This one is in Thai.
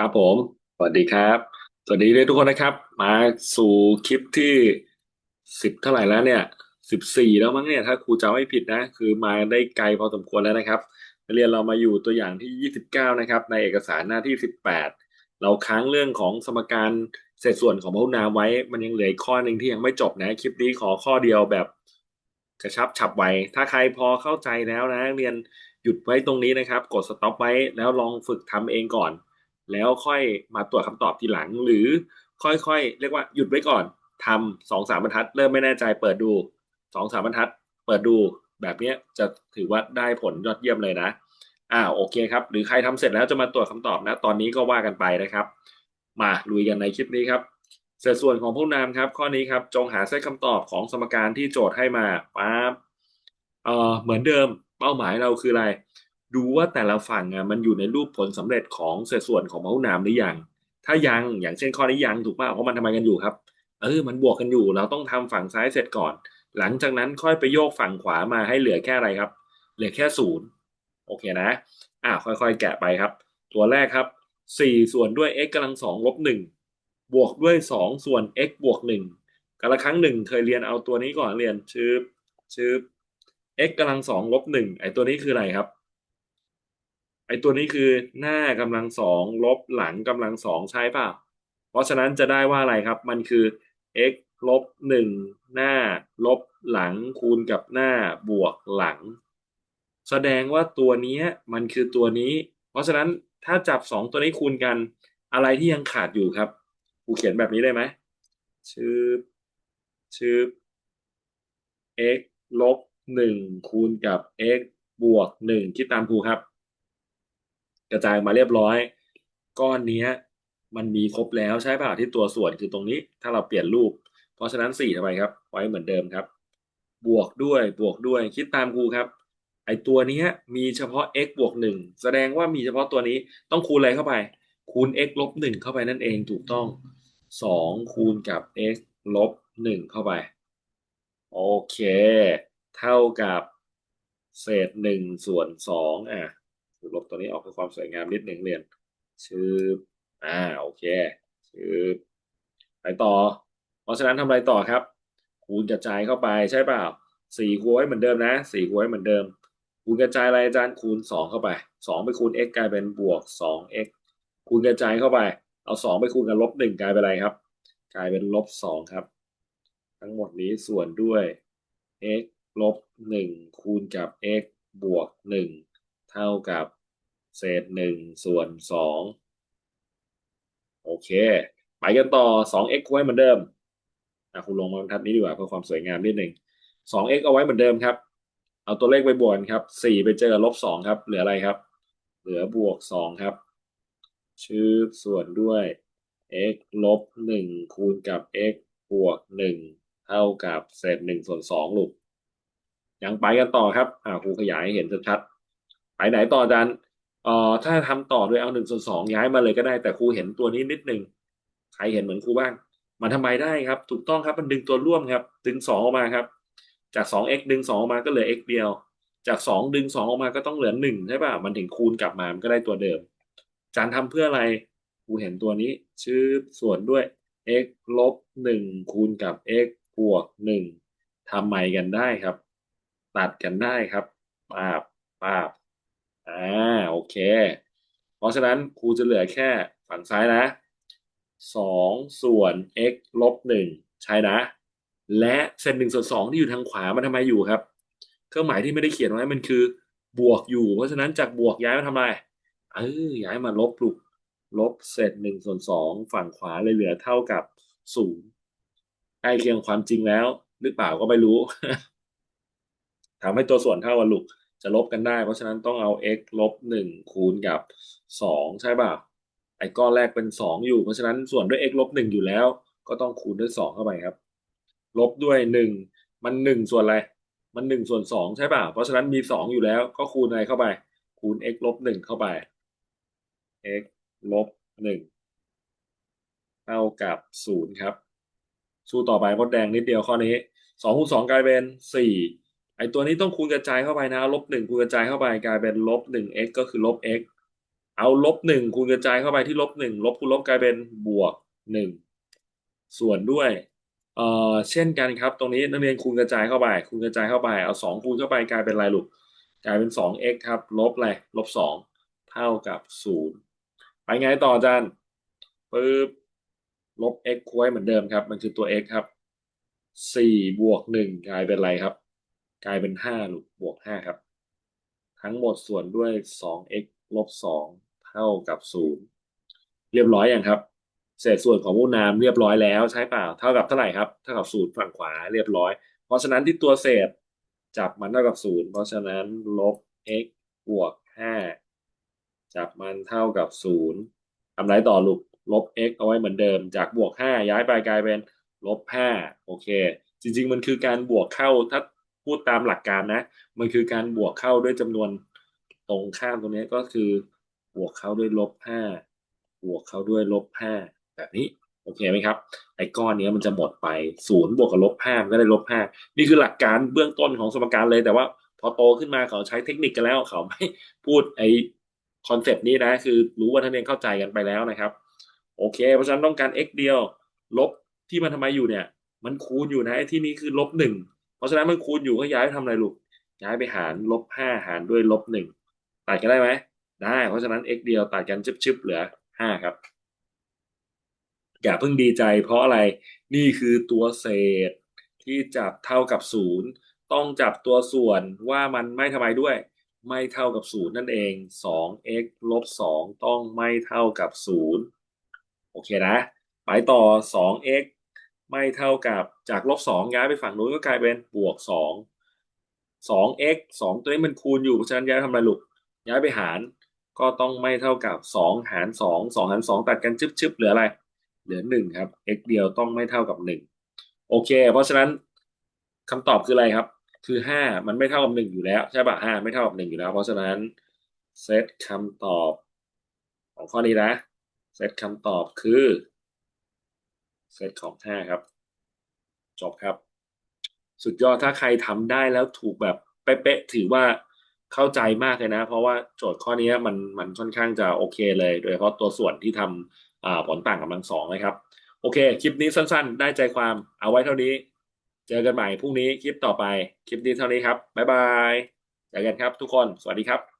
ครับผม สวัสดีครับ สวัสดีเลยทุกคนนะครับ มาสู่คลิปที่สิบเท่าไหร่แล้วเนี่ยสิบสี่แล้วมั้งเนี่ยถ้าครูจำไม่ผิดนะ คือมาได้ไกลพอสมควรแล้วนะครับเรียนเรามาอยู่ตัวอย่างที่ยี่สิบเก้านะครับ ในเอกสารหน้าที่สิบแปดเราค้างเรื่องของสมการเศษส่วนของพหุนามไว้ มันยังเหลืออีกข้อหนึ่งที่ยังไม่จบนะ คลิปนี้ขอข้อเดียวแบบกระชับฉับไว ถ้าใครพอเข้าใจแล้วนะเรียนหยุดไว้ตรงนี้นะครับ กดสต็อปไว้แล้วลองฝึกทำเองก่อน แล้วค่อยมาตรวจคำตอบทีหลัง หรือค่อยๆ เรียกว่าหยุดไว้ก่อนทำสองสามบรรทัด เริ่มไม่แน่ใจเปิดดูสองสามบรรทัด เปิดดูแบบนี้จะถือว่าได้ผลยอดเยี่ยมเลยนะอ่าโอเคครับ หรือใครทำเสร็จแล้วจะมาตรวจคำตอบนะ ตอนนี้ก็ว่ากันไปนะครับ มาลุยกันในคลิปนี้ครับเศษส่วนของพวกนามครับ ข้อนี้ครับจงหาเซตคำตอบของสมการที่โจทย์ให้มาปั๊บเอ่อเหมือนเดิมเป้าหมายเราคืออะไร ดูว่าแต่ละฝั่งอะมันอยู่ในรูปผลสำเร็จของเศษส่วนของพหุนามหรือยัง ถ้ายังอย่างเช่นข้อนี้ยังถูกป่ะเพราะมันทำไมกันอยู่ครับ เออมันบวกกันอยู่ เราต้องทำฝั่งซ้ายเสร็จก่อน หลังจากนั้นค่อยไปโยกฝั่งขวามาให้เหลือแค่อะไรครับ เหลือแค่ศูนย์โอเคนะ อ่าค่อยๆ แกะไปครับ ตัวแรกครับสี่ส่วนด้วย x กำลังสองลบหนึ่งบวกด้วยสองส่วน x บวกหนึ่งกาละครั้งหนึ่งเคยเรียนเอาตัวนี้ก่อนเรียนชืบชืบ x กำลังสองลบหนึ่งไอตัวนี้คืออะไรครับ ไอตัวนี้คือหน้ากำลังสองลบหลังกำลังสองใช่ป่ะเพราะฉะนั้นจะได้ว่าอะไรครับ มันคือ x ลบหนึ่งหน้า ลบหลังคูณกับหน้าบวกหลัง แสดงว่าตัวนี้มันคือตัวนี้ เพราะฉะนั้นถ้าจับสองตัวนี้คูณกัน อะไรที่ยังขาดอยู่ครับครูเขียนแบบนี้ได้ไหมชื่อชื่อ x ลบหนึ่งคูณกับ x บวกหนึ่งคิดตามครูครับ กระจายมาเรียบร้อย ก้อนนี้มันมีครบแล้วใช่ป่ะที่ตัวส่วนคือตรงนี้ ถ้าเราเปลี่ยนรูป เพราะฉะนั้นสี่ทำไมครับ ไว้เหมือนเดิมครับ บวกด้วยบวกด้วยคิดตามครูครับ ไอตัวนี้มีเฉพาะ x บวกหนึ่งแสดงว่ามีเฉพาะตัวนี้ต้องคูณอะไรเข้าไป คูณ x ลบหนึ่งเข้าไปนั่นเองถูกต้องสองคูณกับ x ลบหนึ่งเข้าไป โอเค เท่ากับ เศษหนึ่งส่วนสองอะ ลบตัวนี้ออกเพื่อความสวยงามนิดหนึ่งเรียนชื่ออ่าโอเคชื่อไปต่อ เพราะฉะนั้นทำอะไรต่อครับ คูณกระจายเข้าไปใช่เปล่าสี่คูณไว้เหมือนเดิมนะสี่คูณไว้เหมือนเดิม คูณกระจายอะไรอาจารย์คูณสองเข้าไปสองไปคูณ x กลายเป็นบวกสอง x คูณกระจายเข้าไป เอาสองไปคูณกับลบหนึ่งกลายเป็นอะไรครับ กลายเป็นลบสองครับ ทั้งหมดนี้ส่วนด้วย x ลบหนึ่งคูณกับ x บวกหนึ่ง เท่ากับเศษหนึ่งส่วนสองโอเค ไปกันต่อสอง x ไว้เหมือนเดิมอะคุณลงมาบรรทัดนี้ดีกว่าเพื่อความสวยงามนิดหนึ่งสอง x เอาไว้เหมือนเดิมครับ เอาตัวเลขไปบวกครับสี่ไปเจอลบสองครับ เหลืออะไรครับ เหลือบวกสองครับ ชื่อส่วนด้วย x ลบหนึ่งคูณกับ x บวกหนึ่งเท่ากับเศษหนึ่งส่วนสองลูกยังไปกันต่อครับอ่าครูขยายให้เห็นชัดๆ ไปไหนต่ออาจารย์เอ่อถ้าทำต่อด้วยเอาหนึ่งส่วนสองย้ายมาเลยก็ได้ แต่ครูเห็นตัวนี้นิดหนึ่งใครเห็นเหมือนครูบ้าง มันทำไมได้ครับ ถูกต้องครับมันดึงตัวร่วมครับ ดึงสองออกมาครับ จากสอง x ดึงสองออกมาก็เหลือ x เดียว จากสองดึงสองออกมาก็ต้องเหลือหนึ่งใช่ป่ะมันถึงคูณกลับมามันก็ได้ตัวเดิมจานทำเพื่ออะไรครูเห็นตัวนี้ ชื่อส่วนด้วย x ลบหนึ่งคูณกับ x บวกหนึ่งทำใหม่กันได้ครับ ตัดกันได้ครับปาบปาบ อ่าโอเค เพราะฉะนั้นครูจะเหลือแค่ฝั่งซ้ายนะสองส่วน x ลบหนึ่งใช่นะ และเศษหนึ่งส่วนสองที่อยู่ทางขวามันทำไมอยู่ครับ เครื่องหมายที่ไม่ได้เขียนไว้มันคือบวกอยู่ เพราะฉะนั้นจากบวกย้ายมาทำอะไรเออย้ายมาลบลูกลบเศษหนึ่งส่วนสองฝั่งขวาเลยเหลือเท่ากับศูนย์ใกล้เคียงความจริงแล้ว หรือเปล่าก็ไม่รู้ทำให้ตัวส่วนเท่ากันลูก จะลบกันได้ เพราะฉะนั้นต้องเอา x ลบหนึ่งคูณกับสองใช่ป่ะไอ้ก้อนแรกเป็นสองอยู่ เพราะฉะนั้นส่วนด้วย x ลบหนึ่งอยู่แล้ว ก็ต้องคูณด้วยสองเข้าไปครับ ลบด้วยหนึ่งมันหนึ่งส่วนอะไร มันหนึ่งส่วนสองใช่ป่ะเพราะฉะนั้นมีสองอยู่แล้ว ก็คูณอะไรเข้าไป คูณ x ลบหนึ่งเข้าไป x ลบหนึ่งเท่ากับศูนย์ครับ สู้ต่อไปมดแดงนิดเดียวข้อนี้สองคูณสองกลายเป็นสี่ ไอตัวนี้ต้องคูณกระจายเข้าไปนะลบหนึ่งคูณกระจายเข้าไปกลายเป็นลบหนึ่ง x ก็คือลบ x เอาลบหนึ่งคูณกระจายเข้าไปที่ลบหนึ่งลบคูณลบกลายเป็นบวกหนึ่งส่วนด้วยเอ่อเช่นกันครับ ตรงนี้นักเรียนคูณกระจายเข้าไป คูณกระจายเข้าไปเอาสองคูณเข้าไปกลายเป็นอะไรลูกกลายเป็นสอง x ครับ ลบอะไรลบสองเท่ากับศูนย์ไปไงต่ออาจารย์ปึ๊บลบ x คูณไว้เหมือนเดิมครับ มันคือตัว x ครับสี่บวกหนึ่งกลายเป็นอะไรครับ กลายเป็นห้าลูกบวกห้าครับ ทั้งหมดส่วนด้วยสอง x ลบสองเท่ากับศูนย์เรียบร้อยอย่างครับเศษส่วนของมูลนามเรียบร้อยแล้วใช่เปล่าเท่ากับเท่าไหร่ครับเท่ากับศูนย์ฝั่งขวาเรียบร้อย เพราะฉะนั้นที่ตัวเศษจับมันเท่ากับศูนย์เพราะฉะนั้นลบ x บวกห้าจับมันเท่ากับศูนย์ทำไรต่อลูกลบ x เอาไว้เหมือนเดิม จากบวกห้าย้ายไปกลายเป็นลบห้าโอเค จริง ๆ มันคือการบวกเข้าถ้า พูดตามหลักการนะ มันคือการบวกเข้าด้วยจำนวนตรงข้ามตรงนี้ก็คือบวกเข้าด้วยลบห้าบวกเข้าด้วยลบห้าแบบนี้โอเคไหมครับไอ้ก้อนนี้มันจะหมดไปศูนย์บวกกับลบห้ามันก็ได้ลบห้านี่คือหลักการเบื้องต้นของสมการเลยแต่ว่าพอโตขึ้นมาเขาใช้เทคนิคกันแล้วเขาไม่พูดไอ้คอนเซปต์นี้นะ คือรู้ว่าท่านเรียนเข้าใจกันไปแล้วนะครับ โอเค เพราะฉะนั้นต้องการ x เดียว ลบที่มันทำไมอยู่เนี่ย มันคูณอยู่นะที่นี้คือลบหนึ่ง เพราะฉะนั้นมันคูณอยู่ก็ย้ายไปทำอะไรลูก ย้ายไปหารลบห้าหารด้วยลบหนึ่งตัดกันได้ไหมได้ เพราะฉะนั้น x เดียวตัดกันชึบๆเหลือห้าครับ อย่าเพิ่งดีใจ เพราะอะไรนี่คือตัวเศษที่จับเท่ากับศูนย์ต้องจับตัวส่วนว่ามันไม่ทำไมด้วย ไม่เท่ากับศูนย์นั่นเอง 2x ลบ2ต้องไม่เท่ากับศูนย์โอเคนะ ไปต่อ 2x ไม่เท่ากับจากลบ2ย้ายไปฝั่งนู้นก็กลายเป็นบวก2 2x 2ตัวนี้มันคูณอยู่เพราะฉะนั้นย้ายทำอะไรลูกย้ายไปหารก็ต้องไม่เท่ากับ2หาร2 2หาร2ตัดกันชึบๆเหลืออะไร เหลือ1ครับ x เดียวต้องไม่เท่ากับ1โอเค เพราะฉะนั้นคำตอบคืออะไรครับ คือ5มันไม่เท่ากับ1อยู่แล้วใช่ป่ะ5ไม่เท่ากับ1อยู่แล้ว เพราะฉะนั้นเซตคำตอบของข้อนี้นะเซตคำตอบคือ เซตของ5ครับ จบครับ สุดยอดถ้าใครทำได้แล้วถูกแบบเป๊ะๆถือว่าเข้าใจมากเลยนะ เพราะว่าโจทย์ข้อนี้มันมันค่อนข้างจะโอเคเลย โดยเฉพาะตัวส่วนที่ทำผลต่างกำลังสองนะครับ โอเค คลิปนี้สั้นๆ ได้ใจความเอาไว้เท่านี้ เจอกันใหม่พรุ่งนี้คลิปต่อไป คลิปนี้เท่านี้ครับบ๊ายบายเจอกันครับทุกคน สวัสดีครับ